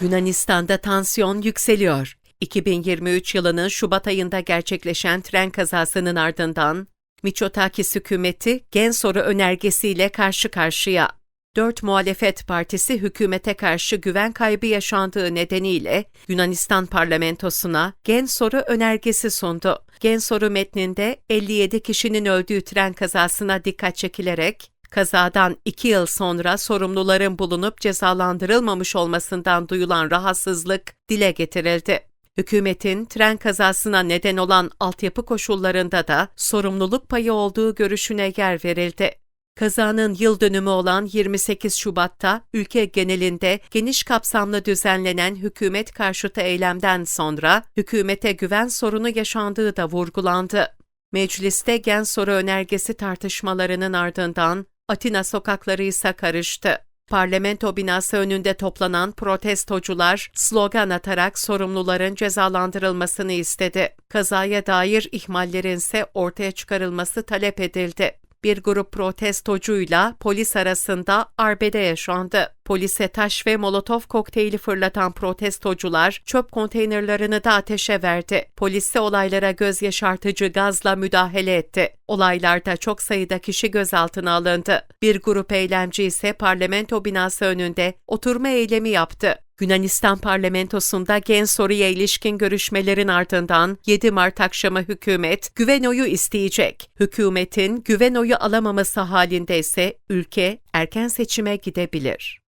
Yunanistan'da tansiyon yükseliyor. 2023 yılının Şubat ayında gerçekleşen tren kazasının ardından Miçotakis hükümeti gen soru önergesiyle karşı karşıya. Dört muhalefet partisi hükümete karşı güven kaybı yaşandığı nedeniyle Yunanistan parlamentosuna gen soru önergesi sundu. Gen soru metninde 57 kişinin öldüğü tren kazasına dikkat çekilerek kazadan iki yıl sonra sorumluların bulunup cezalandırılmamış olmasından duyulan rahatsızlık dile getirildi. Hükümetin tren kazasına neden olan altyapı koşullarında da sorumluluk payı olduğu görüşüne yer verildi. Kazanın yıl dönümü olan 28 Şubat'ta ülke genelinde geniş kapsamlı düzenlenen hükümet karşıtı eylemden sonra hükümete güven sorunu yaşandığı da vurgulandı. Mecliste gen soru önergesi tartışmalarının ardından Atina sokakları ise karıştı. Parlamento binası önünde toplanan protestocular slogan atarak sorumluların cezalandırılmasını istedi. Kazaya dair ihmallerin ise ortaya çıkarılması talep edildi. Bir grup protestocuyla polis arasında arbede yaşandı. Polise taş ve molotof kokteyli fırlatan protestocular çöp konteynerlerini da ateşe verdi. Polis ise olaylara göz yaşartıcı gazla müdahale etti. Olaylarda çok sayıda kişi gözaltına alındı. Bir grup eylemci ise parlamento binası önünde oturma eylemi yaptı. Yunanistan parlamentosunda gen soruya ilişkin görüşmelerin ardından 7 Mart akşamı hükümet güven oyu isteyecek. Hükümetin güven oyu alamaması halinde ise ülke erken seçime gidebilir.